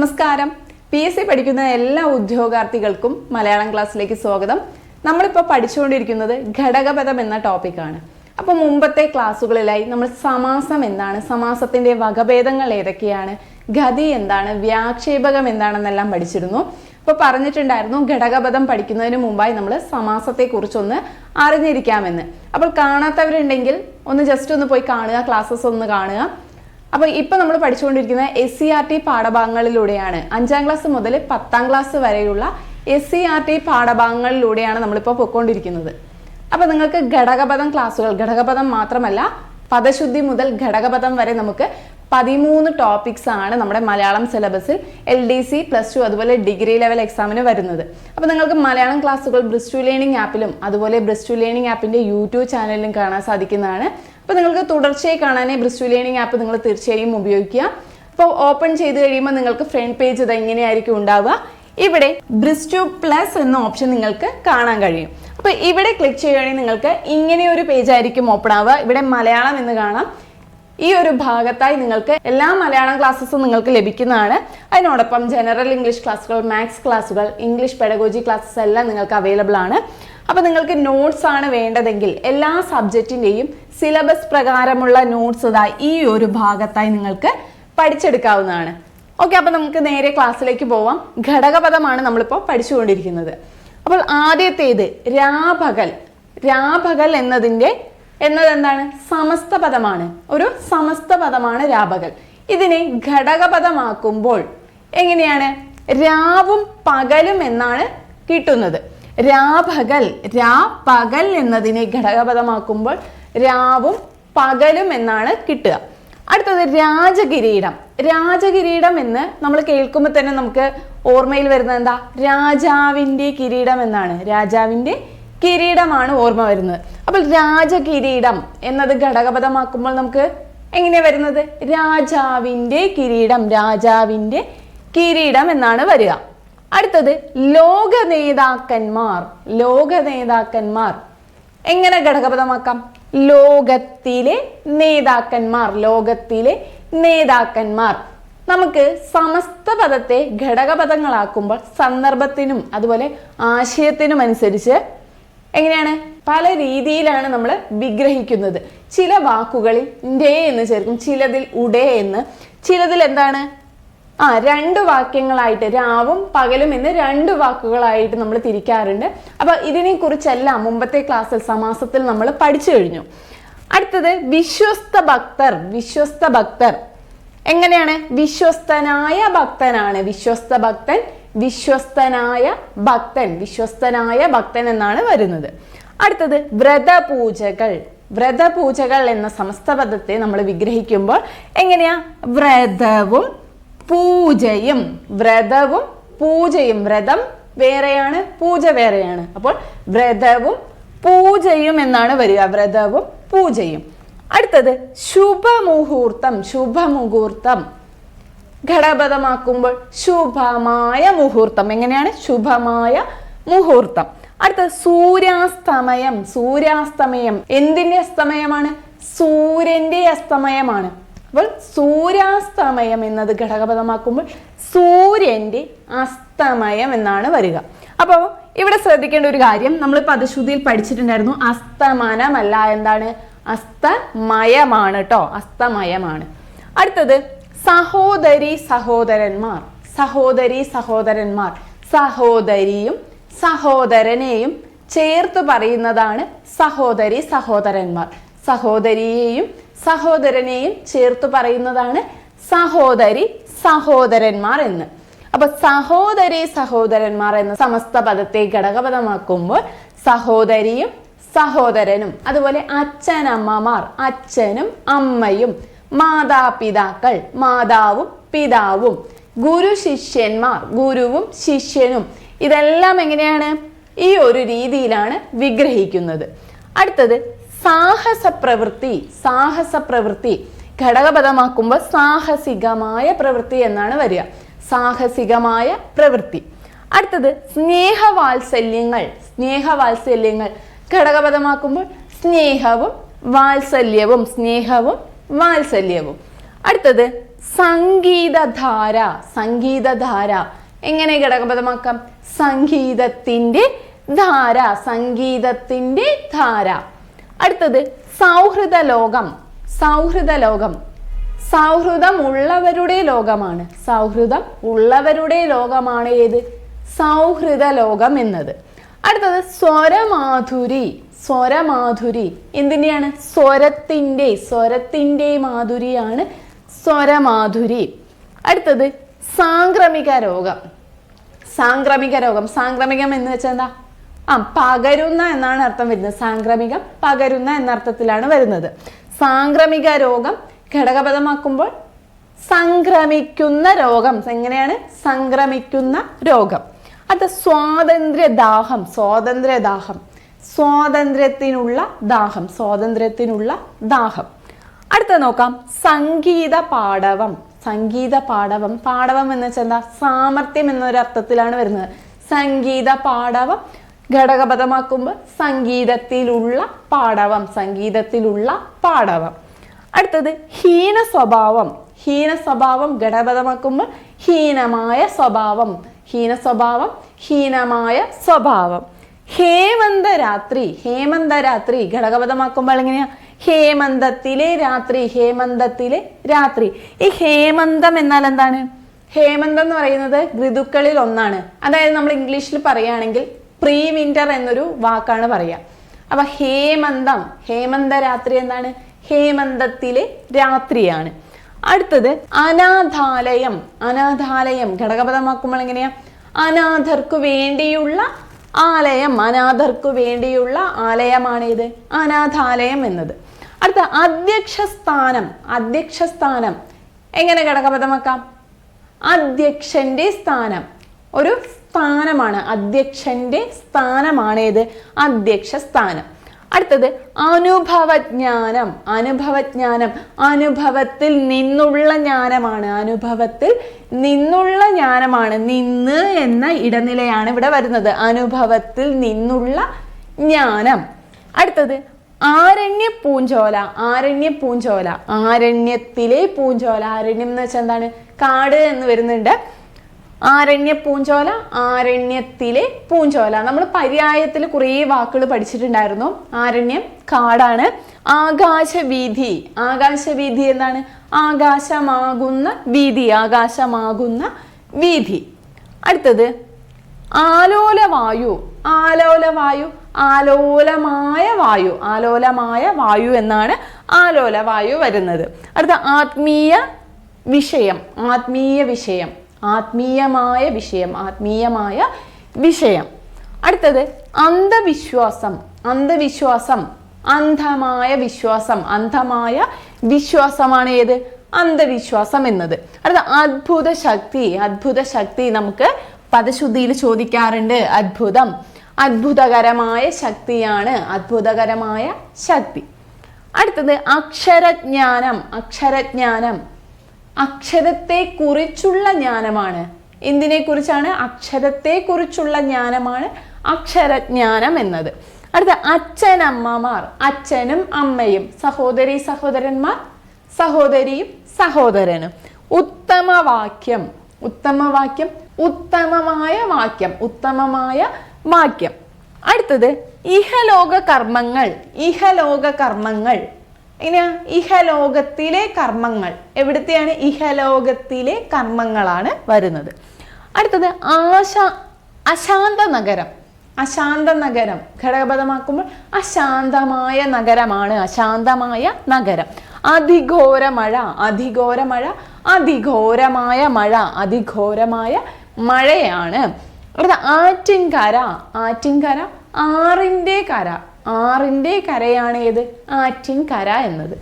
നമസ്കാരം. P S C പഠിക്കുന്ന എല്ലാ ഉദ്യോഗാർത്ഥികൾക്കും മലയാളം ക്ലാസ്സിലേക്ക് സ്വാഗതം. നമ്മളിപ്പോൾ പഠിച്ചുകൊണ്ടിരിക്കുന്നത് ഘടകപദം എന്ന ടോപ്പിക്കാണ് അപ്പോൾ മുമ്പത്തെ ക്ലാസ്സുകളിലായി നമ്മൾ സമാസം എന്താണ് സമാസത്തിന്റെ വകഭേദങ്ങൾ ഏതൊക്കെയാണ് ഗതി എന്താണ് വ്യാക്ഷേപകം എന്താണെന്നെല്ലാം പഠിച്ചിരുന്നു. അപ്പോൾ പറഞ്ഞിട്ടുണ്ടായിരുന്നു ഘടകപദം പഠിക്കുന്നതിന് മുമ്പായി നമ്മൾ സമാസത്തെ കുറിച്ചൊന്ന് അറിഞ്ഞിരിക്കാമെന്ന്. അപ്പോൾ കാണാത്തവരുണ്ടെങ്കിൽ ഒന്ന് ജസ്റ്റ് ഒന്ന് പോയി കാണുക ക്ലാസ്സസ് ഒന്ന് കാണുക. അപ്പോൾ ഇപ്പൊ നമ്മൾ പഠിച്ചുകൊണ്ടിരിക്കുന്ന എസ് സി ആർ ടി പാഠഭാഗങ്ങളിലൂടെയാണ് അഞ്ചാം ക്ലാസ് മുതൽ പത്താം ക്ലാസ് വരെയുള്ള എസ് സി ആർ ടി പാഠഭാഗങ്ങളിലൂടെയാണ് നമ്മളിപ്പോൾ പൊയ്ക്കൊണ്ടിരിക്കുന്നത്. അപ്പൊ നിങ്ങൾക്ക് ഘടകപദം ക്ലാസ്സുകൾ ഘടകപദം മാത്രമല്ല പദശുദ്ധി മുതൽ ഘടകപദം വരെ നമുക്ക് പതിമൂന്ന് ടോപ്പിക്സ് ആണ് നമ്മുടെ മലയാളം സിലബസിൽ L D C plus two അതുപോലെ ഡിഗ്രി ലെവൽ എക്സാമിന് വരുന്നത്. അപ്പോൾ നിങ്ങൾക്ക് മലയാളം ക്ലാസ്സുകൾ ബ്രിസ്റ്റു ലേണിംഗ് ആപ്പിലും അതുപോലെ ബ്രിസ്റ്റു ലേണിംഗ് ആപ്പിന്റെ യൂട്യൂബ് ചാനലിലും കാണാൻ സാധിക്കുന്നതാണ്. അപ്പോൾ നിങ്ങൾക്ക് തുടർച്ചയായി കാണാനേ ബ്രിസ്റ്റു ലേണിംഗ് ആപ്പ് നിങ്ങൾ തീർച്ചയായും ഉപയോഗിക്കുക. അപ്പോൾ ഓപ്പൺ ചെയ്ത് കഴിയുമ്പോൾ നിങ്ങൾക്ക് ഫ്രണ്ട് പേജ് ഇത് എങ്ങനെയായിരിക്കും ഉണ്ടാവുക? ഇവിടെ ബ്രിസ്റ്റു പ്ലസ് എന്ന ഓപ്ഷൻ നിങ്ങൾക്ക് കാണാൻ കഴിയും. അപ്പോൾ ഇവിടെ ക്ലിക്ക് ചെയ്യുകയാണെങ്കിൽ നിങ്ങൾക്ക് ഇങ്ങനെ ഒരു പേജ് ആയിരിക്കും ഓപ്പൺ ആവുക. ഇവിടെ മലയാളം എന്ന് കാണാം. ഈ ഒരു ഭാഗത്തായി നിങ്ങൾക്ക് എല്ലാ മലയാളം ക്ലാസ്സസും നിങ്ങൾക്ക് ലഭിക്കുന്നതാണ്. അതിനോടൊപ്പം ജനറൽ ഇംഗ്ലീഷ് ക്ലാസ്സുകൾ മാത്സ് ക്ലാസ്സുകൾ ഇംഗ്ലീഷ് പെഡഗോജി ക്ലാസ്സസ് എല്ലാം നിങ്ങൾക്ക് അവൈലബിൾ ആണ്. അപ്പോൾ നിങ്ങൾക്ക് നോട്ട്സ് ആണ് വേണ്ടതെങ്കിൽ എല്ലാ സബ്ജക്റ്റിന്റെയും സിലബസ് പ്രകാരമുള്ള നോട്ട്സ് ഇതാ ഈ ഒരു ഭാഗത്തായി നിങ്ങൾക്ക് പഠിച്ചെടുക്കാവുന്നതാണ്. ഓക്കെ അപ്പോൾ നമുക്ക് നേരെ ക്ലാസ്സിലേക്ക് പോവാം. ഘടകപദമാണ് നമ്മളിപ്പോൾ പഠിച്ചുകൊണ്ടിരിക്കുന്നത്. അപ്പോൾ ആദ്യത്തേത് രാപകൽ. രാപകൽ എന്നതിന്റെ എന്നത് എന്താണ് സമസ്ത പദമാണ്. ഒരു സമസ്ത പദമാണ് രാപകൽ. ഇതിനെ ഘടകപദമാക്കുമ്പോൾ എങ്ങനെയാണ്? രാവും പകലും എന്നാണ് കിട്ടുന്നത്. രാപകൽ രാ പകൽ എന്നതിനെ ഘടകപദമാക്കുമ്പോൾ രാവും പകലും എന്നാണ് കിട്ടുക. അടുത്തത് രാജകിരീടം. രാജകിരീടം എന്ന് നമ്മൾ കേൾക്കുമ്പോൾ തന്നെ നമുക്ക് ഓർമ്മയിൽ വരുന്നത് എന്താ? രാജാവിന്റെ കിരീടം എന്നാണ്. രാജാവിന്റെ കിരീടമാണ് ഓർമ്മ വരുന്നത്. അപ്പോൾ രാജകിരീടം എന്നത് ഘടകപദമാക്കുമ്പോൾ നമുക്ക് എങ്ങനെയാണ് വരുന്നത്? രാജാവിന്റെ കിരീടം രാജാവിന്റെ കിരീടം എന്നാണ് വരിക. അടുത്തത് ലോക നേതാക്കന്മാർ ലോക നേതാക്കന്മാർ എങ്ങനെ ഘടകപദമാക്കാം? ലോകത്തിലെ നേതാക്കന്മാർ. ലോകത്തിലെ നേതാക്കന്മാർ. നമുക്ക് സമസ്ത പദത്തെ ഘടകപദങ്ങളാക്കുമ്പോൾ സന്ദർഭത്തിനും അതുപോലെ ആശയത്തിനും അനുസരിച്ച് എങ്ങനെയാണ്? പല രീതിയിലാണ് നമ്മൾ വിഗ്രഹിക്കുന്നത്. ചില വാക്കുകളിൽ ഡേ എന്ന് ചേർക്കും ചിലതിൽ ഉടേ എന്ന്. ചിലതിൽ എന്താണ്? ആ രണ്ട് വാക്യങ്ങളായിട്ട് രാവും പകലും എന്ന് രണ്ട് വാക്കുകളായിട്ട് നമ്മൾ തിരിക്കാറുണ്ട്. അപ്പൊ ഇതിനെ കുറിച്ചെല്ലാം മുമ്പത്തെ ക്ലാസ്സിൽ സമാസത്തിൽ നമ്മൾ പഠിച്ചു കഴിഞ്ഞു. അടുത്തത് വിശ്വസ്ത ഭക്തർ വിശ്വസ്ത ഭക്തർ. എങ്ങനെയാണ്? വിശ്വസ്തനായ ഭക്തനാണ്. വിശ്വസ്ത ഭക്തൻ വിശ്വസ്തനായ ഭക്തൻ വിശ്വസ്തനായ ഭക്തൻ എന്നാണ് വരുന്നത്. അടുത്തത് വ്രതപൂജകൾ. വ്രതപൂജകൾ എന്ന സമസ്ത പദത്തെ നമ്മൾ വിഗ്രഹിക്കുമ്പോൾ എങ്ങനെയാ? വ്രതവും പൂജയും വ്രതവും പൂജയും. വ്രതം വേറെയാണ് പൂജ വേറെയാണ്. അപ്പോൾ വ്രതവും പൂജയും എന്നാണ് വരിക. വ്രതവും പൂജയും. അടുത്തത് ശുഭമുഹൂർത്തം ശുഭമുഹൂർത്തം. ഘടപഥമാക്കുമ്പോൾ ശുഭമായ മുഹൂർത്തം. എങ്ങനെയാണ്? ശുഭമായ മുഹൂർത്തം. അടുത്തത് സൂര്യാസ്തമയം സൂര്യാസ്തമയം. എന്തിന്റെ അസ്തമയമാണ്? സൂര്യന്റെ അസ്തമയമാണ്. അപ്പോൾ സൂര്യാസ്തമയം എന്നത് ഘടകപദമാക്കുമ്പോൾ സൂര്യന്റെ അസ്തമയം എന്നാണ് വരിക. അപ്പോൾ ഇവിടെ ശ്രദ്ധിക്കേണ്ട ഒരു കാര്യം നമ്മൾ പദശുദ്ധിയിൽ പഠിച്ചിട്ടുണ്ടായിരുന്നു അസ്തമനമല്ല എന്താണ്? അസ്തമയമാണ് കേട്ടോ അസ്തമയമാണ്. അടുത്തത് സഹോദരി സഹോദരന്മാർ സഹോദരി സഹോദരന്മാർ സഹോദരിയും സഹോദരനെയും ചേർത്ത് പറയുന്നതാണ് സഹോദരി സഹോദരന്മാർ. സഹോദരിയെയും സഹോദരനെയും ചേർത്ത് പറയുന്നതാണ് സഹോദരി സഹോദരന്മാർ എന്ന്. അപ്പൊ സഹോദരി സഹോദരന്മാർ എന്ന സമസ്ത പദത്തെ ഘടകപദമാക്കുമ്പോൾ സഹോദരിയും സഹോദരനും അതുപോലെ അച്ഛനമ്മമാർ അച്ഛനും അമ്മയും മാതാപിതാക്കൾ മാതാവും പിതാവും ഗുരു ശിഷ്യന്മാർ ഗുരുവും ശിഷ്യനും ഇതെല്ലാം എങ്ങനെയാണ്? ഈ ഒരു രീതിയിലാണ് വിഗ്രഹിക്കുന്നത്. അടുത്തത് സാഹസ പ്രവൃത്തി സാഹസ പ്രവൃത്തി ഘടകപദമാക്കുമ്പോൾ സാഹസികമായ പ്രവൃത്തി എന്നാണ് വരിക. സാഹസികമായ പ്രവൃത്തി. അടുത്തത് സ്നേഹവാത്സല്യങ്ങൾ സ്നേഹവാത്സല്യങ്ങൾ. ഘടകപദമാക്കുമ്പോൾ സ്നേഹവും വാത്സല്യവും സ്നേഹവും വാത്സല്യവും. അടുത്തത് സംഗീതധാര സംഗീതധാര. എങ്ങനെ ഘടകപദമാക്കാം? സംഗീതത്തിന്റെ ധാര സംഗീതത്തിന്റെ ധാര. അടുത്തത് സൗഹൃദ ലോകം. സൗഹൃദ ലോകം. സൗഹൃദം ഉള്ളവരുടെ ലോകമാണ്. സൗഹൃദം ഉള്ളവരുടെ ലോകമാണ് ഏത്? സൗഹൃദ ലോകം എന്നത്. അടുത്തത് സ്വരമാധുരി. സ്വരമാധുരി. എന്തിന്റെയാണ് സ്വരത്തിന്റെ സ്വരത്തിന്റെ മാധുരിയാണ് സ്വരമാധുരി. അടുത്തത് സാംക്രമിക രോഗം. സാംക്രമിക രോഗം. സാംക്രമികം എന്ന് വെച്ചാൽ എന്താ? ആ പകരുന്ന എന്നാണ് അർത്ഥം വരുന്നത്. സാംക്രമികം പകരുന്ന എന്ന അർത്ഥത്തിലാണ് വരുന്നത്. സാംക്രമിക രോഗം ഘടകപദമാക്കുമ്പോൾ സംക്രമിക്കുന്ന രോഗം. എങ്ങനെയാണ്? സംക്രമിക്കുന്ന രോഗം. അത് സ്വാതന്ത്ര്യദാഹം സ്വാതന്ത്ര്യദാഹം സ്വാതന്ത്ര്യത്തിനുള്ള ദാഹം സ്വാതന്ത്ര്യത്തിനുള്ള ദാഹം. അടുത്ത നോക്കാം. സംഗീത പാടവം സംഗീത പാടവം പാടവം എന്ന് വെച്ചാൽ എന്താ? സാമർത്ഥ്യം എന്നൊരർത്ഥത്തിലാണ് വരുന്നത്. സംഗീത പാടവം ഘടകപദമാക്കുമ്പോൾ സംഗീതത്തിലുള്ള പാടവം സംഗീതത്തിലുള്ള പാടവം. അടുത്തത് ഹീന സ്വഭാവം. ഹീന സ്വഭാവം ഘടകപദമാക്കുമ്പോൾ ഹീനമായ സ്വഭാവം. ഹീന സ്വഭാവം ഹീനമായ സ്വഭാവം. ഹേമന്ത രാത്രി. ഹേമന്ത രാത്രി ഘടകപദമാക്കുമ്പോൾ എങ്ങനെയാ ഹേമന്തത്തിലെ രാത്രി ഹേമന്തത്തിലെ രാത്രി. ഈ ഹേമന്തം എന്നാൽ എന്താണ്? ഹേമന്തം എന്ന് പറയുന്നത് ഋതുക്കളിൽ ഒന്നാണ്. അതായത് നമ്മൾ ഇംഗ്ലീഷിൽ പറയുകയാണെങ്കിൽ പ്രീ വിന്റർ എന്നൊരു വാക്കാണ് പറയുക അപ്പൊ ഹേമന്തം ഹേമന്ത രാത്രി എന്താണ്? ഹേമന്തത്തിലെ രാത്രിയാണ്. അടുത്തത് അനാഥാലയം. അനാഥാലയം ഘടകപദമാക്കുമ്പോൾ എങ്ങനെയാ? അനാഥർക്കു വേണ്ടിയുള്ള ആലയം അനാഥർക്കു വേണ്ടിയുള്ള ആലയമാണ് ഇത് അനാഥാലയം എന്നത്. അടുത്ത അധ്യക്ഷ സ്ഥാനം അധ്യക്ഷ സ്ഥാനം എങ്ങനെ ഘടകപദമാക്കാം? അധ്യക്ഷന്റെ സ്ഥാനം. ഒരു സ്ഥാനമാണ്. അധ്യക്ഷന്റെ സ്ഥാനമാണ് ഏത് അധ്യക്ഷ സ്ഥാനം അടുത്തത് അനുഭവജ്ഞാനം. അനുഭവജ്ഞാനം അനുഭവത്തിൽ നിന്നുള്ള ജ്ഞാനമാണ്. അനുഭവത്തിൽ നിന്നുള്ള ജ്ഞാനമാണ്. നിന്ന് എന്ന ഇടനിലയാണ് ഇവിടെ വരുന്നത്. അനുഭവത്തിൽ നിന്നുള്ള ജ്ഞാനം. അടുത്തത് ആരണ്യ പൂഞ്ചോല ആരണ്യ പൂഞ്ചോല ആരണ്യത്തിലെ പൂഞ്ചോല. ആരണ്യം എന്ന് വെച്ചാൽ എന്താണ്? കാട് എന്ന് വരുന്നുണ്ട്. ആരണ്യ പൂഞ്ചോല ആരണ്യത്തിലെ പൂഞ്ചോല. നമ്മൾ പര്യായത്തിൽ കുറേ വാക്കുകൾ പഠിച്ചിട്ടുണ്ടായിരുന്നു. ആരണ്യം കാടാണ്. ആകാശവീഥി. ആകാശവീഥി എന്താണ്? ആകാശമാകുന്ന വീതി ആകാശമാകുന്ന വീതി. അടുത്തത് ആലോലവായു. ആലോലവായു ആലോലമായ വായു. ആലോലമായ വായു എന്നാണ് ആലോലവായു വരുന്നത്. അടുത്ത ആത്മീയ വിഷയം. ആത്മീയ വിഷയം. ആത്മീയമായ വിഷയം ആത്മീയമായ വിഷയം. അടുത്തത് അന്ധവിശ്വാസം അന്ധവിശ്വാസം അന്ധമായ വിശ്വാസം അന്ധമായ വിശ്വാസമാണ് ഏത്? അന്ധവിശ്വാസം എന്നത്. അടുത്ത അത്ഭുത ശക്തി അത്ഭുത ശക്തി നമുക്ക് പദശുദ്ധിയിൽ ചോദിക്കാറുണ്ട്. അത്ഭുതം അത്ഭുതകരമായ ശക്തിയാണ് അത്ഭുതകരമായ ശക്തി. അടുത്തത് അക്ഷരജ്ഞാനം അക്ഷരജ്ഞാനം. അക്ഷരത്തെ കുറിച്ചുള്ള ജ്ഞാനമാണ്. എന്തിനെ കുറിച്ചാണ് അക്ഷരത്തെ കുറിച്ചുള്ള ജ്ഞാനമാണ് അക്ഷരജ്ഞാനം എന്നത്. അടുത്ത അച്ഛനമ്മമാർ. അച്ഛനും അമ്മയും. സഹോദരി സഹോദരന്മാർ സഹോദരിയും സഹോദരനും. ഉത്തമവാക്യം. ഉത്തമവാക്യം ഉത്തമമായ വാക്യം ഉത്തമമായ വാക്യം. അടുത്തത് ഇഹലോക കർമ്മങ്ങൾ ഇഹലോക കർമ്മങ്ങൾ എങ്ങനെയാ? ഇഹലോകത്തിലെ കർമ്മങ്ങൾ. എവിടത്തെയാണ് ഇഹലോകത്തിലെ കർമ്മങ്ങളാണ് വരുന്നത്. അടുത്തത് ആശ അശാന്ത നഗരം. അശാന്ത നഗരം. ഘടകപദമാക്കുമ്പോൾ അശാന്തമായ നഗരമാണ്. അശാന്തമായ നഗരം. അതിഘോര മഴ അതിഘോര മഴ അതിഘോരമായ മഴ അതിഘോരമായ മഴയാണ്. അടുത്ത ആറ്റിൻകര ആറ്റിൻകര ആറിന്റെ കര. ആറിന്റെ കരയാണ് ഏത് ആറ്റിൻകര എന്നത്.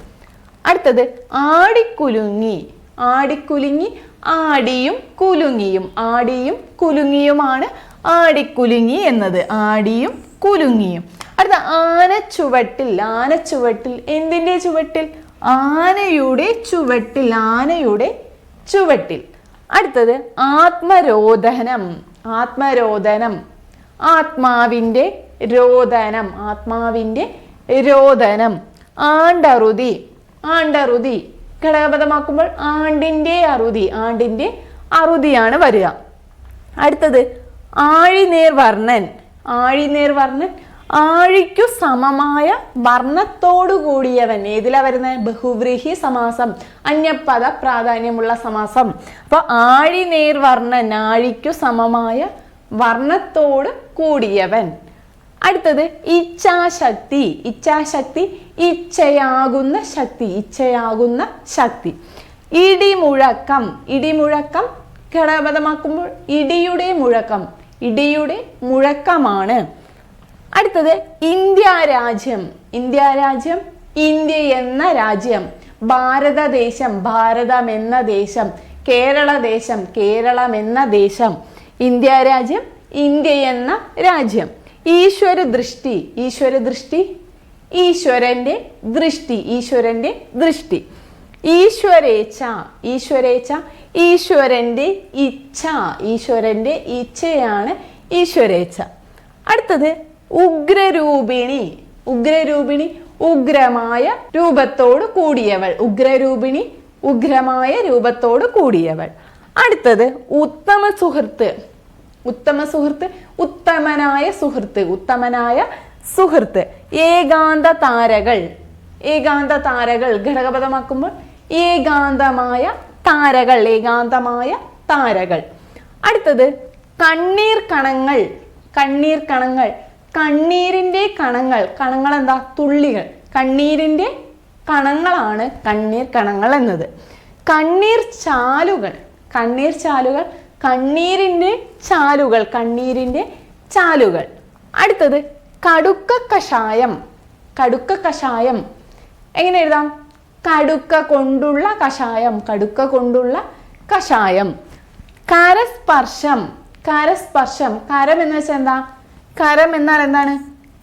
അടുത്തത് ആടിക്കുലുങ്ങി. ആടിക്കുലുങ്ങി ആടിയും കുലുങ്ങിയും. ആടിയും കുലുങ്ങിയുമാണ് ആടിക്കുലുങ്ങി എന്നത്. ആടിയും കുലുങ്ങിയും. അടുത്ത ആനച്ചുവട്ടിൽ. ആനച്ചുവട്ടിൽ എന്തിന്റെ ചുവട്ടിൽ? ആനയുടെ ചുവട്ടിൽ. ആനയുടെ ചുവട്ടിൽ. അടുത്തത് ആത്മരോധനം ആത്മരോധനം ആത്മാവിന്റെ രോദനം ആത്മാവിന്റെ രോദനം. ആണ്ടറുതി ആണ്ടറുതി. ഘടകപദമാക്കുമ്പോൾ ആണ്ടിന്റെ അറുതി ആണ്ടിന്റെ അറുതിയാണ് വരിക. അടുത്തത് ആഴിനേർ വർണൻ ആഴിനേർ വർണൻ ആഴിക്കു സമമായ വർണത്തോടു കൂടിയവൻ. ഏതിലാ വരുന്നത് ബഹുവ്രീഹി സമാസം അന്യപദ പ്രാധാന്യമുള്ള സമാസം. അപ്പൊ ആഴിനേർ വർണൻ ആഴിക്കു സമമായ വർണത്തോട് കൂടിയവൻ. അടുത്തത് ഇച്ഛാശക്തി. ഇച്ഛാശക്തി ഇച്ഛയാകുന്ന ശക്തി ഇച്ഛയാകുന്ന ശക്തി. ഇടിമുഴക്കം. ഇടിമുഴക്കം ഘടകപഥമാക്കുമ്പോൾ ഇടിയുടെ മുഴക്കം. ഇടിയുടെ മുഴക്കമാണ്. അടുത്തത് ഇന്ത്യ രാജ്യം. ഇന്ത്യ രാജ്യം ഇന്ത്യ എന്ന രാജ്യം. ഭാരതദേശം ഭാരതം എന്ന ദേശം. കേരള ദേശം കേരളം എന്ന ദേശം. ഇന്ത്യ രാജ്യം ഇന്ത്യ എന്ന രാജ്യം. ഈശ്വര ദൃഷ്ടി ഈശ്വര ദൃഷ്ടി ഈശ്വരന്റെ ദൃഷ്ടി ഈശ്വരന്റെ ദൃഷ്ടി. ഈശ്വരേച്ഛ ഈശ്വരേച്ഛ ഈശ്വരന്റെ ഇച്ഛ ഈശ്വരന്റെ ഇച്ഛയാണ് ഈശ്വരേച്ഛ. അടുത്തത് ഉഗ്രരൂപിണി ഉഗ്രരൂപിണി ഉഗ്രമായ രൂപത്തോട് കൂടിയവൾ ഉഗ്രരൂപിണി ഉഗ്രമായ രൂപത്തോട് കൂടിയവൾ. അടുത്തത് ഉത്തമ സുഹൃത്ത് ഉത്തമ സുഹൃത്ത് ഉത്തമനായ സുഹൃത്ത് ഉത്തമനായ സുഹൃത്ത്. ഏകാന്ത താരകൾ ഏകാന്ത താരകൾ ഘടകപദമാക്കുമ്പോൾ ഏകാന്തമായ താരകൾ ഏകാന്തമായ താരകൾ. അടുത്തത് കണ്ണീർ കണങ്ങൾ കണ്ണീർ കണങ്ങൾ. കണ്ണീരിന്റെ കണങ്ങൾ. കണങ്ങൾ എന്താ? തുള്ളികൾ. കണ്ണീരിന്റെ കണങ്ങളാണ് കണ്ണീർ കണങ്ങൾ എന്നത്. കണ്ണീർ ചാലുകൾ. കണ്ണീർ ചാലുകൾ കണ്ണീരിന്റെ ചാലുകൾ കണ്ണീരിന്റെ ചാലുകൾ. അടുത്തത് കടുക്ക കഷായം. കടുക്ക കഷായം. എങ്ങനെ എഴുതാം? കടുക്ക കൊണ്ടുള്ള കഷായം കടുക്ക കൊണ്ടുള്ള കഷായം. കരസ്പർശം കരസ്പർശം. കരം എന്ന് വെച്ചാൽ എന്താ? കരം എന്നാൽ എന്താണ്?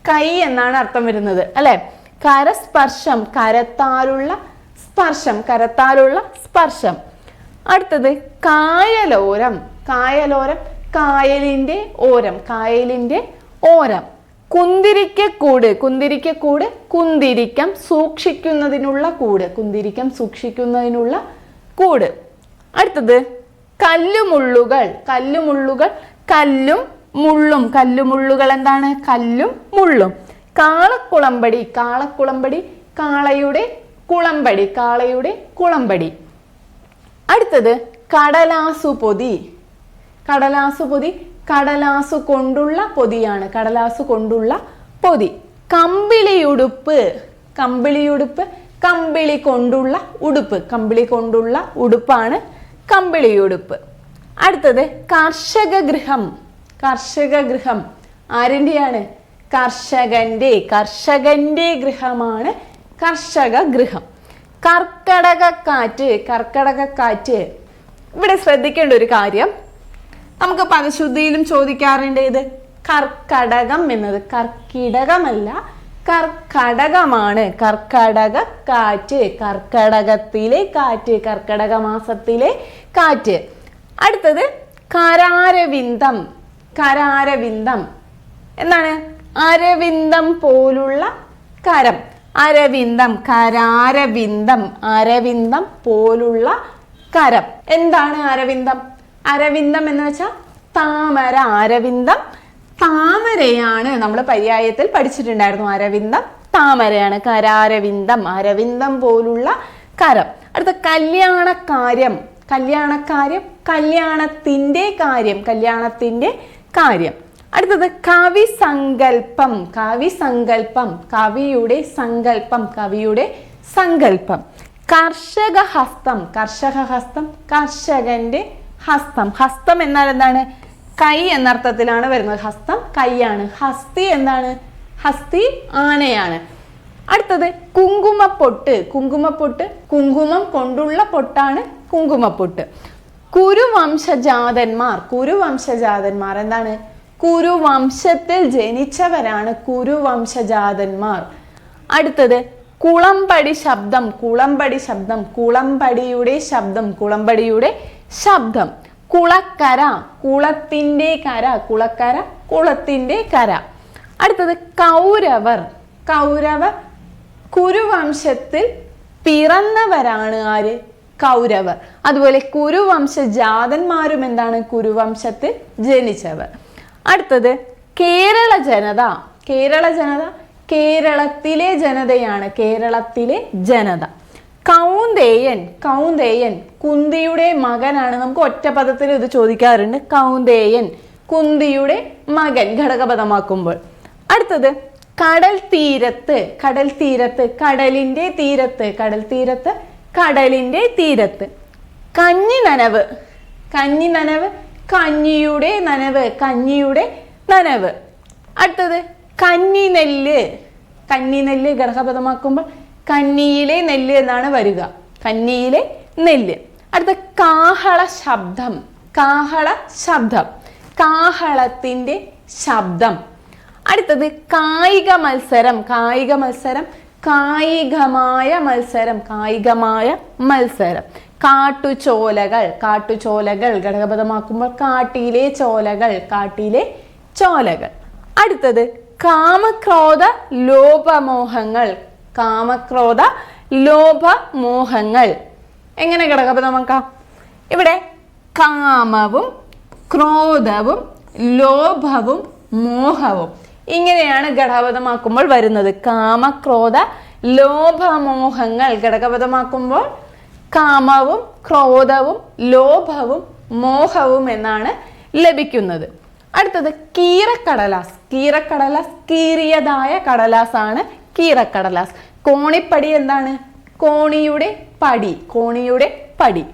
കൈ എന്നാണ് അർത്ഥം വരുന്നത് അല്ലെ? കരസ്പർശം കരത്താലുള്ള സ്പർശം കരത്താലുള്ള സ്പർശം. അടുത്തത് കായലോരം. കായലോരം കായലിന്റെ ഓരം കായലിന്റെ ഓരം. കുന്തിരിക്കക്കൂട് കുന്തിരിക്കക്കൂട് കുന്തിരിക്കം സൂക്ഷിക്കുന്നതിനുള്ള കൂട് കുന്തിരിക്കം സൂക്ഷിക്കുന്നതിനുള്ള കൂട്. അടുത്തത് കല്ലുമുള്ളുകൾ കല്ലുമുള്ളുകൾ കല്ലും മുള്ളും. കല്ലുമുള്ളുകൾ എന്താണ്? കല്ലും മുള്ളും. കാളക്കുളമ്പടി കാളക്കുളമ്പടി കാളയുടെ കുളമ്പടി കാളയുടെ കുളമ്പടി. അടുത്തത് കടലാസു പൊതി. കടലാസു പൊതി കടലാസു കൊണ്ടുള്ള പൊതിയാണ്. കടലാസു കൊണ്ടുള്ള പൊതി. കമ്പിളിയുടുപ്പ് കമ്പിളിയുടുപ്പ് കമ്പിളി കൊണ്ടുള്ള ഉടുപ്പ്. കമ്പിളി കൊണ്ടുള്ള ഉടുപ്പാണ് കമ്പിളിയുടുപ്പ് അടുത്തത് കർഷക ഗൃഹം കർഷക ഗൃഹം ആരിന്റെയാണ് കർഷകന്റെ. കർഷകന്റെ ഗൃഹമാണ് കർഷക ഗൃഹം കർക്കടകക്കാറ്റ് കർക്കടകക്കാറ്റ്. ഇവിടെ ശ്രദ്ധിക്കേണ്ട ഒരു കാര്യം. നമുക്ക് പദശുദ്ധിയിലും ചോദിക്കാറുണ്ട് ഇത്. കർക്കടകം എന്നത് കർക്കിടകമല്ല കർക്കടകമാണ്. കർക്കടക കാറ്റ് കർക്കടകത്തിലെ കാറ്റ് കർക്കടക മാസത്തിലെ കാറ്റ്. അടുത്തത് കരാരവിന്ദം കരാരവിന്ദം. എന്താണ്? അരവിന്ദം പോലുള്ള കരം. അരവിന്ദം കരാരവിന്ദം അരവിന്ദം പോലുള്ള കരം. എന്താണ് അരവിന്ദം? അരവിന്ദം എന്ന് വെച്ചാൽ താമര അരവിന്ദം. താമരയാണ് നമ്മൾ പര്യായത്തിൽ പഠിച്ചിട്ടുണ്ടായിരുന്നു അരവിന്ദം. താമരയാണ് കരാരവിന്ദം അരവിന്ദം പോലുള്ള കരം. അടുത്ത കല്യാണക്കാര്യം കല്യാണക്കാര്യം കല്യാണത്തിന്റെ കാര്യം കല്യാണത്തിന്റെ കാര്യം. അടുത്തത് കവി സങ്കല്പം കവി സങ്കല്പം കവിയുടെ സങ്കല്പം കവിയുടെ സങ്കല്പം കർഷക ഹസ്തം കർഷക ഹസ്തം കർഷകന്റെ ഹസ്തം. ഹസ്തം എന്നാൽ എന്താണ്? കൈ എന്നർത്ഥത്തിലാണ് വരുന്നത് ഹസ്തം. കൈയാണ്. ഹസ്തി എന്താണ്? ഹസ്തി ആനയാണ്. അടുത്തത് കുങ്കുമപ്പൊട്ട്. കുങ്കുമപ്പൊട്ട് കുങ്കുമം കൊണ്ടുള്ള പൊട്ടാണ് കുങ്കുമപ്പൊട്ട്. കുരുവംശജാതന്മാർ കുരുവംശജാതന്മാർ എന്താണ്? കുരുവംശത്തിൽ ജനിച്ചവരാണ് കുരുവംശജാതന്മാർ. അടുത്തത് കുളമ്പടി ശബ്ദം കുളമ്പടി ശബ്ദം കുളമ്പടിയുടെ ശബ്ദം കുളമ്പടിയുടെ ശബ്ദം. കുളക്കര കുളത്തിന്റെ കര കുളക്കര കുളത്തിന്റെ കര. അടുത്തത് കൗരവർ. കൗരവർ കുരുവംശത്തിൽ പിറന്നവരാണ് ആര്? കൗരവർ. അതുപോലെ കുരുവംശജാതന്മാരും എന്താണ്? കുരുവംശത്തിൽ ജനിച്ചവർ. അടുത്തത് കേരള ജനത. കേരള ജനത കേരളത്തിലെ ജനതയാണ് കേരളത്തിലെ ജനത. കൗന്ദേയൻ കൗന്ദേയൻ കുന്തിയുടെ മകനാണ്. നമുക്ക് ഒറ്റ പദത്തിൽ ഇത് ചോദിക്കാറുണ്ട്. കൗന്ദേയൻ കുന്തിയുടെ മകൻ ഘടകപദമാക്കുമ്പോൾ. അടുത്തത് കടൽ തീരത്ത് കടൽ തീരത്ത് കടലിന്റെ തീരത്ത് കടൽ തീരത്ത് കടലിന്റെ തീരത്ത്. കഞ്ഞി നനവ് കഞ്ഞി നനവ് കഞ്ഞിയുടെ നനവ് കഞ്ഞിയുടെ നനവ്. അടുത്തത് കന്നി നെല്ല് കന്നി നെല്ല് ഘടകപദമാക്കുമ്പോൾ കന്നിയിലെ നെല്ല് എന്നാണ് വരിക. കന്നിയിലെ നെല്ല്. അടുത്ത കാഹള ശബ്ദം. കാഹള ശബ്ദം. കാഹളത്തിന്റെ ശബ്ദം. അടുത്തത് കായിക മത്സരം. കായിക മത്സരം കായികമായ മത്സരം. കായികമായ മത്സരം. കാട്ടുചോലകൾ കാട്ടുചോലകൾ ഘടകപദമാക്കുമ്പോൾ കാട്ടിയിലെ ചോലകൾ കാട്ടിയിലെ ചോലകൾ. അടുത്തത് കാമക്രോധ ലോപമോഹങ്ങൾ കാമക്രോധ ലോപമോഹങ്ങൾ. എങ്ങനെ ഘടകപദമാക്കാം? ഇവിടെ കാമവും ക്രോധവും ലോഭവും മോഹവും ഇങ്ങനെയാണ് ഘടകപദമാക്കുമ്പോൾ വരുന്നത്. കാമക്രോധ ലോഭമോഹങ്ങൾ ഘടകപദമാക്കുമ്പോൾ കാമവും ക്രോധവും ലോഭവും മോഹവും എന്നാണ് ലഭിക്കുന്നത്. അടുത്തത് കീറക്കടലാസ് കീറക്കടലാസ് കീറിയതായ കടലാസാണ് കീറക്കടലാസ് കോണിപ്പടി എന്താണ്? കോണിയുടെ പടി കോണിയുടെ പടി.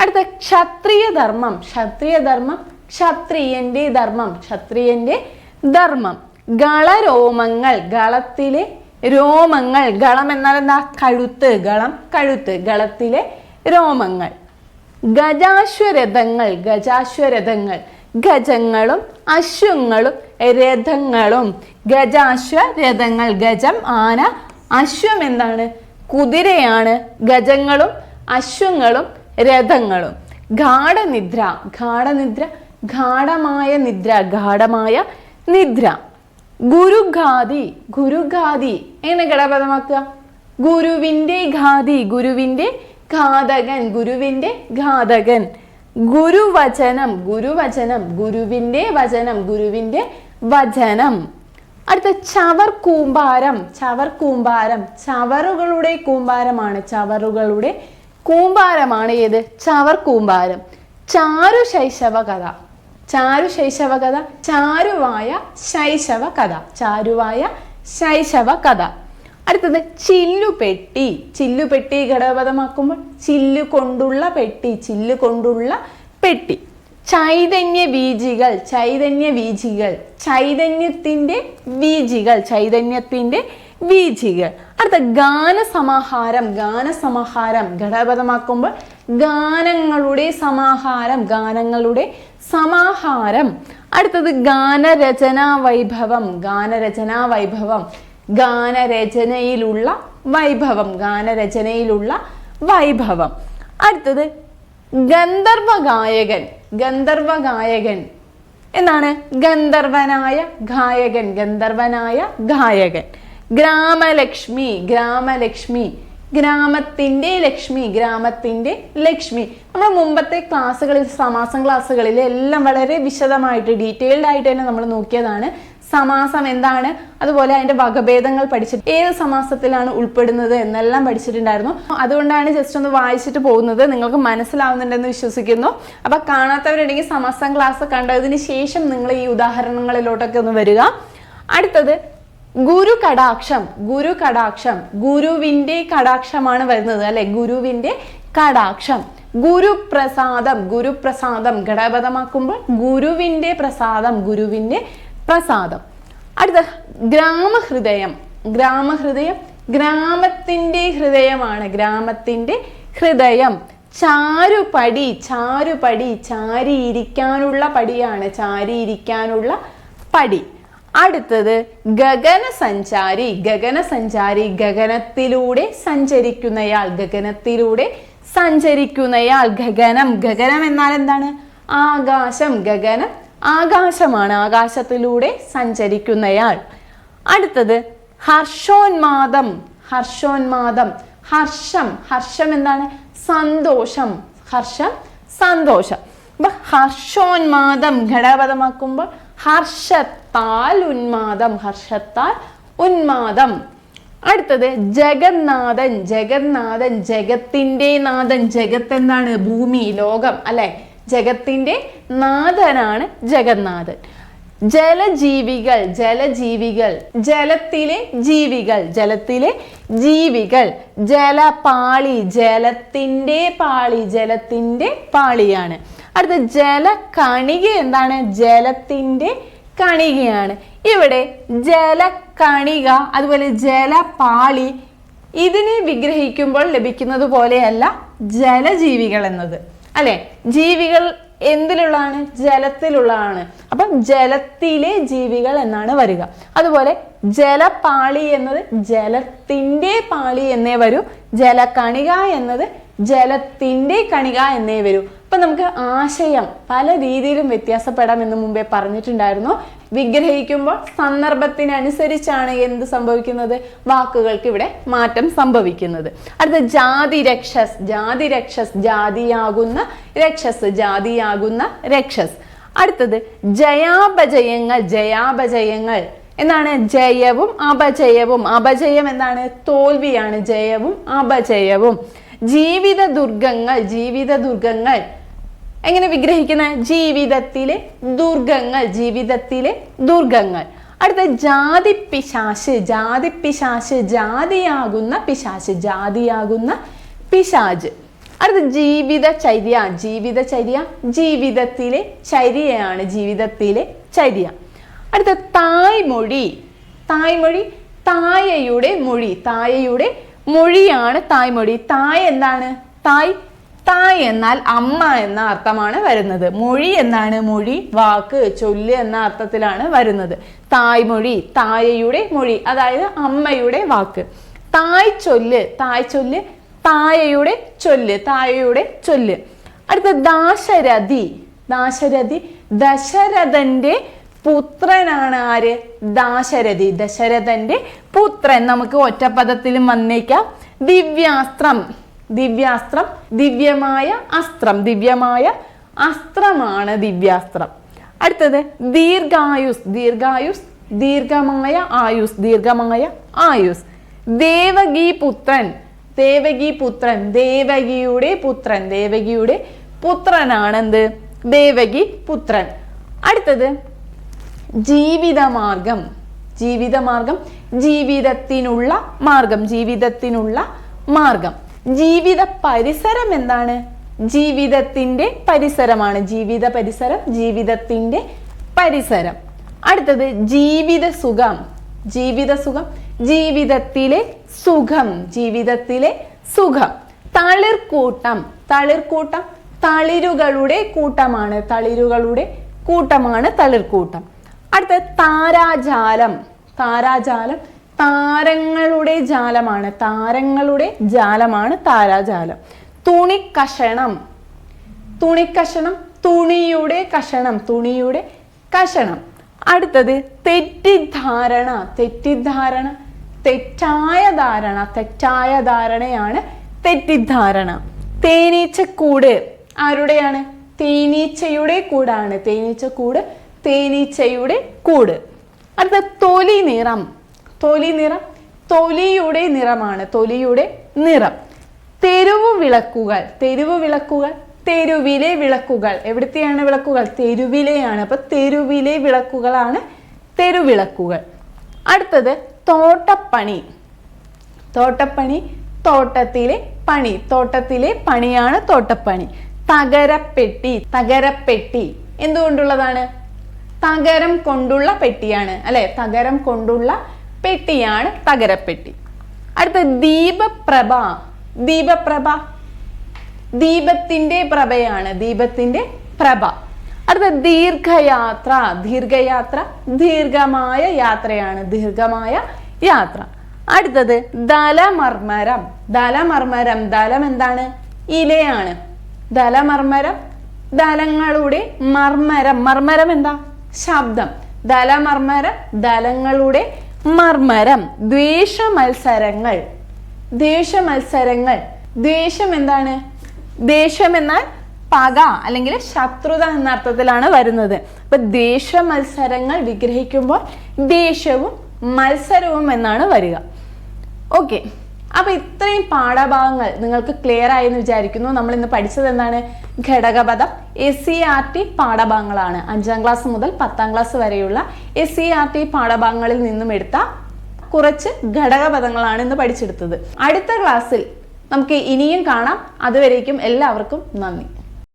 അടുത്ത ക്ഷത്രിയ ധർമ്മം. ക്ഷത്രിയ ധർമ്മം ക്ഷത്രിയന്റെ ധർമ്മം ക്ഷത്രിയന്റെ ധർമ്മം. ഗളരോമങ്ങൾ ഗളത്തിലെ രോമങ്ങൾ ഗളം എന്നാൽ എന്താ? കഴുത്ത് ഗളം കഴുത്ത് ഗളത്തിലെ രോമങ്ങൾ. ഗജാശ്വരഥങ്ങൾ ഗജാശ്വരഥങ്ങൾ. ഗജങ്ങളും അശ്വങ്ങളും രഥങ്ങളും. ഗജാശ്വരഥങ്ങൾ ഗജം ആന. അശ്വം എന്താണ്? കുതിരയാണ്. ഗജങ്ങളും അശ്വങ്ങളും രഥങ്ങളും. ഗാഠനിദ്ര. ഗാഠനിദ്ര ഗാഠമായ നിദ്ര ഗാഠമായ നിദ്ര. ഗുരുഘാതി ഗുരുഘാതി എങ്ങനെ ഘടപദമാക്കുക ഗുരുവിന്റെ ഘാതി ഗുരുവിന്റെ ഘാതകൻ ഗുരുവിന്റെ ഘാതകൻ. ഗുരുവചനം ഗുരുവചനം ഗുരുവിന്റെ വചനം ഗുരുവിന്റെ വചനം. അടുത്ത ചവർ കൂമ്പാരം ചവർ കൂമ്പാരം. ചവറുകളുടെ കൂമ്പാരമാണ് ചവറുകളുടെ കൂമ്പാരമാണ് ഏത്? ചവർ കൂമ്പാരം. ചാരു ശൈശവ കഥ ചാരു ശൈശവ കഥ ചാരുവായ ശൈശവ കഥ ചാരുവായ ശൈശവ കഥ അടുത്തത് ചില്ലുപെട്ടി. ചില്ലുപെട്ടി ഘടകപഥമാക്കുമ്പോൾ ചില്ലു കൊണ്ടുള്ള പെട്ടി ചില്ലു കൊണ്ടുള്ള പെട്ടി. ചൈതന്യ ബീജികൾ ചൈതന്യ ബീജികൾ ചൈതന്യത്തിന്റെ ബീജികൾ ചൈതന്യത്തിന്റെ ബീജികൾ. അടുത്ത ഗാനസമാഹാരം ഗാനസമാഹാരം ഘടകപഥമാക്കുമ്പോൾ ഗാനങ്ങളുടെ സമാഹാരം ഗാനങ്ങളുടെ സമാഹാരം. അടുത്തത് ഗാനരചനാ വൈഭവം. ഗാനരചനാ വൈഭവം. ഗാനരചനയിലുള്ള വൈഭവം. ഗാനരചനയിലുള്ള വൈഭവം. അടുത്തത് ഗന്ധർവ ഗായകൻ ഗന്ധർവ ഗായകൻ എന്താണ്? ഗന്ധർവനായ ഗായകൻ. ഗന്ധർവനായ ഗായകൻ. ഗ്രാമലക്ഷ്മി. ഗ്രാമലക്ഷ്മി. ഗ്രാമത്തിന്റെ ലക്ഷ്മി ഗ്രാമത്തിന്റെ ലക്ഷ്മി. നമ്മൾ മുമ്പത്തെ ക്ലാസ്സുകളിൽ സമാസം ക്ലാസ്സുകളിൽ എല്ലാം വളരെ വിശദമായിട്ട് ഡീറ്റെയിൽഡ് ആയിട്ട് തന്നെ നമ്മൾ നോക്കിയതാണ്. സമാസം എന്താണ്? അതുപോലെ അതിന്റെ വകഭേദങ്ങൾ പഠിച്ചിട്ട് ഏത് സമാസത്തിലാണ് ഉൾപ്പെടുന്നത് എന്നെല്ലാം പഠിച്ചിട്ടുണ്ടായിരുന്നു. അതുകൊണ്ടാണ് ജസ്റ്റ് ഒന്ന് വായിച്ചിട്ട് പോകുന്നത്. നിങ്ങൾക്ക് മനസ്സിലാവുന്നുണ്ടെന്ന് വിശ്വസിക്കുന്നു. അപ്പൊ കാണാത്തവരുണ്ടെങ്കിൽ സമാസം ക്ലാസ് കണ്ടതിന് ശേഷം നിങ്ങൾ ഈ ഉദാഹരണങ്ങളിലോട്ടൊക്കെ ഒന്ന് വരിക. അടുത്തത് ഗുരു കടാക്ഷം ഗുരു കടാക്ഷം ഗുരുവിന്റെ കടാക്ഷമാണ് വരുന്നത് അല്ലെ? ഗുരുവിന്റെ കടാക്ഷം. ഗുരുപ്രസാദം ഗുരുപ്രസാദം ഘടകപഥമാക്കുമ്പോൾ ഗുരുവിന്റെ പ്രസാദം ഗുരുവിന്റെ പ്രസാദം. അടുത്ത ഗ്രാമഹൃദയം. ഗ്രാമഹൃദയം ഗ്രാമത്തിന്റെ ഹൃദയമാണ്. ഗ്രാമത്തിന്റെ ഹൃദയം. ചാരുപടി ചാരുപടി ചാരിയിരിക്കാനുള്ള പടിയാണ്. ചാരിയിരിക്കാനുള്ള പടി. അടുത്തത് ഗഗന സഞ്ചാരി ഗഗന സഞ്ചാരി ഗഗനത്തിലൂടെ സഞ്ചരിക്കുന്നയാൾ ഗഗനത്തിലൂടെ സഞ്ചരിക്കുന്നയാൾ ഗഗനം ഗഗനം എന്നാൽ എന്താണ്? ആകാശം ഗഗനം ആകാശമാണ് ആകാശത്തിലൂടെ സഞ്ചരിക്കുന്നയാൾ. അടുത്തത് ഹർഷോന്മാദം ഹർഷോന്മാദം ഹർഷം ഹർഷം എന്താണ്? സന്തോഷം ഹർഷം സന്തോഷം. അപ്പൊ ഹർഷോന്മാദം ഘടകപദമാക്കുമ്പോൾ ഹർഷത്താൽ ഉന്മാദം ഹർഷത്താൽ ഉന്മാദം. അടുത്തത് ജഗന്നാഥൻ ജഗന്നാഥൻ ജഗത്തിന്റെ നാഥൻ. ജഗത്ത് എന്താണ്? ഭൂമി ലോകം അല്ലെ? ജഗത്തിന്റെ നാഥനാണ് ജഗന്നാഥൻ. ജലജീവികൾ ജലജീവികൾ ജലത്തിലെ ജീവികൾ ജലത്തിലെ ജീവികൾ. ജലപാളി ജലത്തിന്റെ പാളി ജലത്തിന്റെ പാളിയാണ്. അടുത്ത ജല കണിക എന്താണ്? ജലത്തിന്റെ കണികയാണ്. ഇവിടെ ജല കണിക അതുപോലെ ജലപാളി ഇതിനെ വിഗ്രഹിക്കുമ്പോൾ ലഭിക്കുന്നത് പോലെയല്ല ജലജീവികൾ എന്നത്. അല്ലെ? ജീവികൾ എന്തിലുള്ളതാണ്? ജലത്തിലുള്ളതാണ്. അപ്പം ജലത്തിലെ ജീവികൾ എന്നാണ് വരിക. അതുപോലെ ജലപാളി എന്നത് ജലത്തിന്റെ പാളി എന്നേ വരൂ. ജലകണിക എന്നത് ജലത്തിന്റെ കണിക എന്നേ വരൂ. ഇപ്പം നമുക്ക് ആശയം പല രീതിയിലും വ്യത്യാസപ്പെടാം എന്ന് മുമ്പേ പറഞ്ഞിട്ടുണ്ടായിരുന്നു. വിഗ്രഹിക്കുമ്പോൾ സന്ദർഭത്തിനനുസരിച്ചാണ് എന്ത് സംഭവിക്കുന്നത്? വാക്കുകൾക്ക് ഇവിടെ മാറ്റം സംഭവിക്കുന്നത്. അടുത്ത ജാതി രക്ഷസ് ജാതി രക്ഷസ് ജാതിയാകുന്ന രക്ഷസ് ജാതിയാകുന്ന രക്ഷസ്. അടുത്തത് ജയാപജയങ്ങൾ ജയാപജയങ്ങൾ. എന്താണ് ജയവും അപജയവും. അപജയം എന്താണ്? തോൽവിയാണ്. ജയവും അപജയവും. ജീവിത ദുർഗങ്ങൾ ജീവിത ദുർഗങ്ങൾ. എങ്ങനെ വിഗ്രഹിക്കുന്ന? ജീവിതത്തിലെ ദുർഗങ്ങൾ ജീവിതത്തിലെ ദുർഗങ്ങൾ. അടുത്ത ജാതി പിശാശ് ജാതി പിശാശ് ജാതിയാകുന്ന പിശാശ് ജാതിയാകുന്ന പിശാജ്. അടുത്ത ജീവിത ചര്യ ജീവിത ചര്യ ജീവിതത്തിലെ ചര്യയാണ് ജീവിതത്തിലെ ചര്യ. അടുത്ത തായ്മൊഴി. തായ്മൊഴി തായയുടെ മൊഴി തായയുടെ മൊഴിയാണ് തായ്മൊഴി. തായ് എന്താണ്? തായ് തായ് എന്നാൽ അമ്മ എന്ന അർത്ഥമാണ് വരുന്നത്. മൊഴി എന്നാണ് മൊഴി വാക്ക് ചൊല്ല് എന്ന അർത്ഥത്തിലാണ് വരുന്നത്. തായ്മൊഴി തായയുടെ മൊഴി അതായത് അമ്മയുടെ വാക്ക്. തായ് ചൊല്ല് തായ് ചൊല്ല് തായയുടെ ചൊല്ല് തായയുടെ ചൊല്ല്. അടുത്ത ദാശരഥി ദാശരഥി ദശരഥന്റെ പുത്രനാണ് ആര്? ദാശരഥി. ദശരഥന്റെ പുത്രൻ. നമുക്ക് ഒറ്റപ്പദത്തിലും വന്നേക്കാം. ദിവ്യാസ്ത്രം. ദിവ്യാസ്ത്രം. ദിവ്യമായ അസ്ത്രം. ദിവ്യമായ അസ്ത്രമാണ് ദിവ്യാസ്ത്രം. അടുത്തത് ദീർഘായുസ്. ദീർഘായുസ്. ദീർഘമായ ആയുസ്. ദീർഘമായ ആയുസ്. ദേവകി പുത്രൻ. ദേവകി പുത്രൻ. ദേവകിയുടെ പുത്രൻ. ദേവകിയുടെ പുത്രനാണെന്ത്? ദേവകി പുത്രൻ. അടുത്തത് ജീവിതമാർഗം ജീവിതമാർഗം ജീവിതത്തിനുള്ള മാർഗം ജീവിതത്തിനുള്ള മാർഗം. ജീവിത പരിസരം എന്താണ്? ജീവിതത്തിന്റെ പരിസരമാണ്. ജീവിത പരിസരം ജീവിതത്തിന്റെ പരിസരം. അടുത്തത് ജീവിത സുഖം. ജീവിത സുഖം ജീവിതത്തിലെ സുഖം ജീവിതത്തിലെ സുഖം. തളിർക്കൂട്ടം തളിർക്കൂട്ടം തളിരുകളുടെ കൂട്ടമാണ്. തളിരുകളുടെ കൂട്ടമാണ് തളിർക്കൂട്ടം അടുത്ത താരാജാലം. താരാജാലം താരങ്ങളുടെ ജാലമാണ്. താരങ്ങളുടെ ജാലമാണ് താരാജാലം. തുണിക്കഷണം. തുണിക്കഷണം തുണിയുടെ കഷണം. തുണിയുടെ കഷണം. അടുത്തത് തെറ്റിദ്ധാരണ. തെറ്റിദ്ധാരണ. തെറ്റായ ധാരണ. തെറ്റായ ധാരണയാണ് തെറ്റിദ്ധാരണ. തേനീച്ചക്കൂട്. ആരുടെയാണ്? തേനീച്ചയുടെ കൂടാണ്. തേനീച്ചക്കൂട് തേനീച്ചയുടെ കൂട്. അടുത്ത തൊലി നിറം. തൊലി നിറം. തൊലിയുടെ നിറമാണ്. തൊലിയുടെ നിറം. തെരുവ് വിളക്കുകൾ. തെരുവ് വിളക്കുകൾ. തെരുവിലെ വിളക്കുകൾ. എവിടുത്തെയാണ് വിളക്കുകൾ? തെരുവിലെയാണ്. അപ്പൊ തെരുവിലെ വിളക്കുകളാണ് തെരുവിളക്കുകൾ. അടുത്തത് തോട്ടപ്പണി. തോട്ടപ്പണി തോട്ടത്തിലെ പണി. തോട്ടത്തിലെ പണിയാണ് തോട്ടപ്പണി. തകരപ്പെട്ടി. തകരപ്പെട്ടി. എന്തുകൊണ്ടുള്ളതാണ്? തകരം കൊണ്ടുള്ള പെട്ടിയാണ് അല്ലെ? തകരം കൊണ്ടുള്ള പെട്ടിയാണ് തകരപ്പെട്ടി. അടുത്ത ദീപപ്രഭ. ദീപപ്രഭ. ദീപത്തിന്റെ പ്രഭയാണ് ദീപത്തിന്റെ പ്രഭ. അടുത്ത ദീർഘയാത്ര. ദീർഘയാത്ര ദീർഘമായ യാത്രയാണ് ദീർഘമായ യാത്ര. അടുത്തത് ദലമർമരം ദലമർമരം ദലം എന്താണ്? ഇലയാണ്. ദലമർമരം ദലങ്ങളുടെ മർമരം മർമരം എന്താ? ശബ്ദം. ദലമർമരം ദലങ്ങളുടെ മർമരം ദ്വേഷ മത്സരങ്ങൾ ദ്വേഷ മത്സരങ്ങൾ ദ്വേഷം എന്താണ് ദേഷ്യം എന്നാൽ പക അല്ലെങ്കിൽ ശത്രുത എന്ന അർത്ഥത്തിലാണ് വരുന്നത്. അപ്പൊ ദ്വേഷ മത്സരങ്ങൾ വിഗ്രഹിക്കുമ്പോൾ ദേഷ്യവും മത്സരവും എന്നാണ് വരിക. ഓക്കെ അപ്പൊ ഇത്രയും പാഠഭാഗങ്ങൾ നിങ്ങൾക്ക് ക്ലിയർ ആയി എന്ന് വിചാരിക്കുന്നു. നമ്മൾ ഇന്ന് പഠിച്ചത് എന്താണ്? ഘടകപദം. എസ് സി ആർ ടി പാഠഭാഗങ്ങളാണ്. അഞ്ചാം ക്ലാസ് മുതൽ പത്താം ക്ലാസ് വരെയുള്ള എസ് സി ആർ ടി പാഠഭാഗങ്ങളിൽ നിന്നും എടുത്ത കുറച്ച് ഘടകപദങ്ങളാണ് ഇന്ന് പഠിച്ചെടുത്തത്. അടുത്ത ക്ലാസ്സിൽ നമുക്ക് ഇനിയും കാണാം. അതുവരേക്കും എല്ലാവർക്കും നന്ദി.